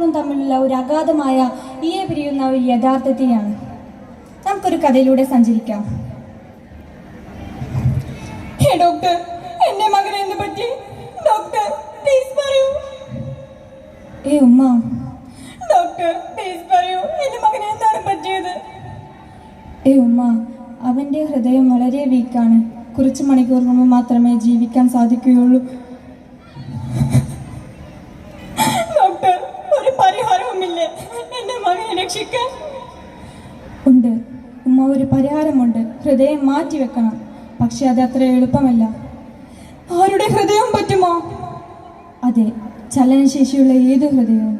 തമ്മിലുള്ള ഒരു അഗാധമായ ഈയെ പിരിയുന്ന ഒരു യഥാർത്ഥത്തെയാണ്. നമുക്കൊരു കഥയിലൂടെ സഞ്ചരിക്കാം. ഹേ ഡോക്ടർ എന്റെ മകനെ എന്ത് പറ്റി? ഡോക്ടർ പ്ലീസ് പറയൂ. ഏ ഉമ്മ. ഡോക്ടർ പ്ലീസ് പറയൂ എന്റെ മകനെ എന്താണ് പറ്റിയത്? ഏ ഉമ്മ അവന്റെ ഹൃദയം വളരെ വീക്കാണ്. കുറച്ച് മണിക്കൂർ മുമ്പ് മാത്രമേ ജീവിക്കാൻ സാധിക്കുകയുള്ളൂ. രക്ഷിക്കാൻ ഉണ്ട്. ഉമ്മ ഒരു പരിഹാരമുണ്ട്. ഹൃദയം മാറ്റി വെക്കണം. പക്ഷെ അത് അത്ര എളുപ്പമല്ല. ആരുടെ ഹൃദയം പറ്റുമോ? അതെ ചലനശേഷിയുള്ള ഏത് ഹൃദയവും.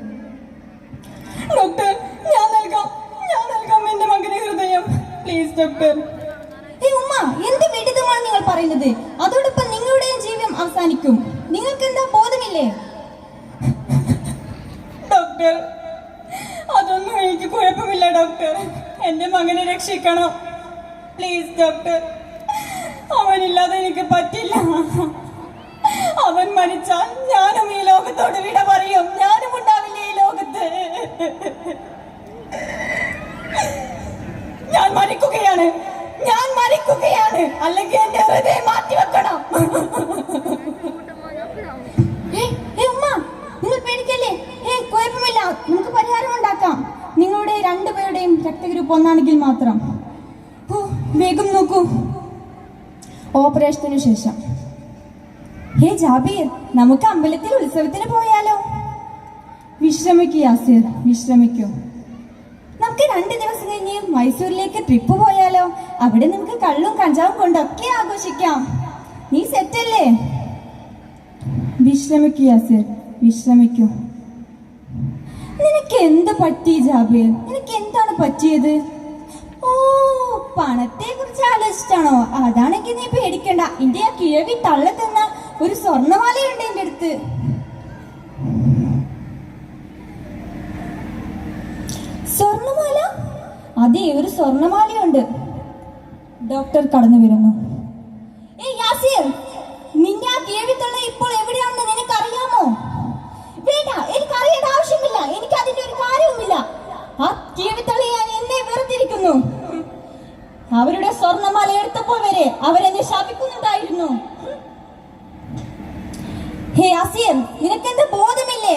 ഡോക്ടർ ഞാൻ നൽകാം. ഞാൻ നൽകാം എന്റെ മകനെ ഹൃദയം. Please doctor. ഏ ഉമ്മ എന്ത് വിഡിതമാണ് നിങ്ങൾ പറയുന്നത്? അതോടൊപ്പം നിങ്ങളുടെയും ജീവിതം അവസാനിക്കും. നിങ്ങൾക്ക് എന്താ ബോധമില്ലേ ഡോക്ടർ അതൊന്നും എനിക്ക് കുഴപ്പമില്ല ഡോക്ടർ. എന്റെ മകനെ രക്ഷിക്കണം. Please doctor. അവനില്ലാതെ എനിക്ക് പറ്റില്ല. അവൻ മരിച്ചാൽ ഞാനും ഈ ലോകത്തോട് വിട പറയും. ഞാനും ഉണ്ടാവില്ല ഈ ലോകത്ത്. ഞാൻ മരിക്കുകയാണ്. ഞാൻ മരിക്കുകയാണ്. അല്ലെങ്കിൽ എന്റെ ഹൃദയം മാറ്റിവെക്കണം ഏ, ഏ ഉമ്മ നിങ്ങൾ പേടിക്കല്ലേ ഏ കുഴപ്പമില്ല നമുക്ക് പരിഹാരം ഉണ്ടാക്കാം നിങ്ങളുടെ രണ്ടുപേരുടെയും രക്തഗ്രൂപ്പ് ഒന്നാണെങ്കിൽ മാത്രം. വേഗം നോക്കൂ. ഓപ്പറേഷത്തിനു ശേഷം. ഹേ ജാബീർ നമുക്ക് അമ്പലത്തിൽ ഉത്സവത്തിന് പോയാലോ? വിശ്രമിക്കൂ യാസിർ വിശ്രമിക്കൂ. നമുക്ക് രണ്ട് ദിവസം കഴിഞ്ഞ് മൈസൂരിലേക്ക് ട്രിപ്പ് പോയാലോ? അവിടെ നമുക്ക് കള്ളും കഞ്ചാവും കൊണ്ടൊക്കെ ആഘോഷിക്കാം. നീ സെറ്റല്ലേ? വിശ്രമിക്കൂ യാസിർ വിശ്രമിക്കൂ. നിനക്ക് എന്ത് പറ്റി ജാബീർ? നിനക്ക് എന്താണ് പറ്റിയത്? ഓ പണത്തെ കുറിച്ച് ആലോചിച്ചിട്ടാണോ? അതാണെങ്കിൽ നീ പേടിക്കണ്ട. എന്റെ ആ കിഴവി തള്ള തന്ന ഒരു സ്വർണമാലയുണ്ട് എന്റെ അടുത്ത്. സ്വർണമാല അതെ ഒരു സ്വർണമാലയുണ്ട് ഡോക്ടർ കടന്നു വരുന്നു. ഏ യാസിർ നിന്റെ ആ കേവിത്തുള്ള ഇപ്പോൾ എവിടെയാണെന്ന് നിനക്ക് അറിയാമോ വേണ്ട എനിക്ക് അറിയേണ്ട ആവശ്യമില്ല എനിക്ക് അതിന്റെ ഒരു കാര്യവുമില്ല ആ കേവിത്തള്ളി ഞാൻ എന്നെ വെറുതിരിക്കുന്നു അവരുടെ സ്വർണമാല എടുത്തപ്പോൾ വരെ അവരെ നിശാപിക്കുന്നുണ്ടായിരുന്നു ഹേ അസീർ നിനക്കെന്ത് ബോധമില്ലേ?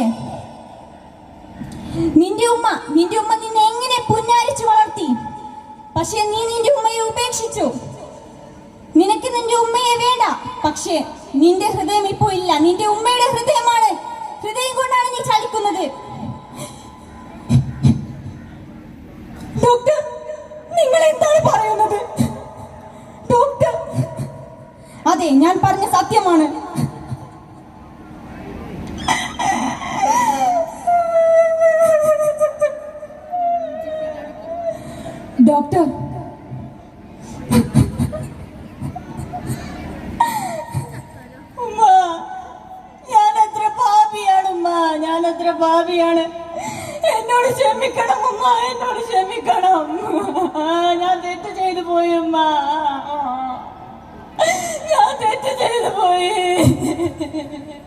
നിന്റെ ഉമ്മ നിന്റെ ഉമ്മ നിന്നെ എങ്ങനെ പുന്നാരിച്ചു വളർത്തി? പക്ഷെ നീ നിന്റെ ഉമ്മയെ ഉപേക്ഷിച്ചു. നിനക്ക് നിന്റെ ഉമ്മയെ വേണ്ട. പക്ഷേ നിന്റെ ഹൃദയം ഇപ്പോ ഇല്ല. നിന്റെ ഉമ്മയുടെ ഹൃദയമാണ് ഹൃദയം കൊണ്ടാണ് നീ ചലിക്കുന്നത്. ഡോക്ടർ അതെ ഞാൻ പറഞ്ഞ സത്യമാണ്. ഡോക്ടർ. എത്ര പാപിയാണ് ഉമ്മ ഞാൻ എത്ര പാപിയാണ്. എന്നോട് ക്ഷമിക്കണം ഉമ്മ എന്നോട് ക്ഷമിക്കണം.